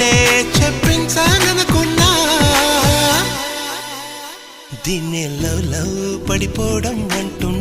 నీ చెప్పించాలనుకున్నా దీన్ని love love పడిపోవడం అంటున్నా.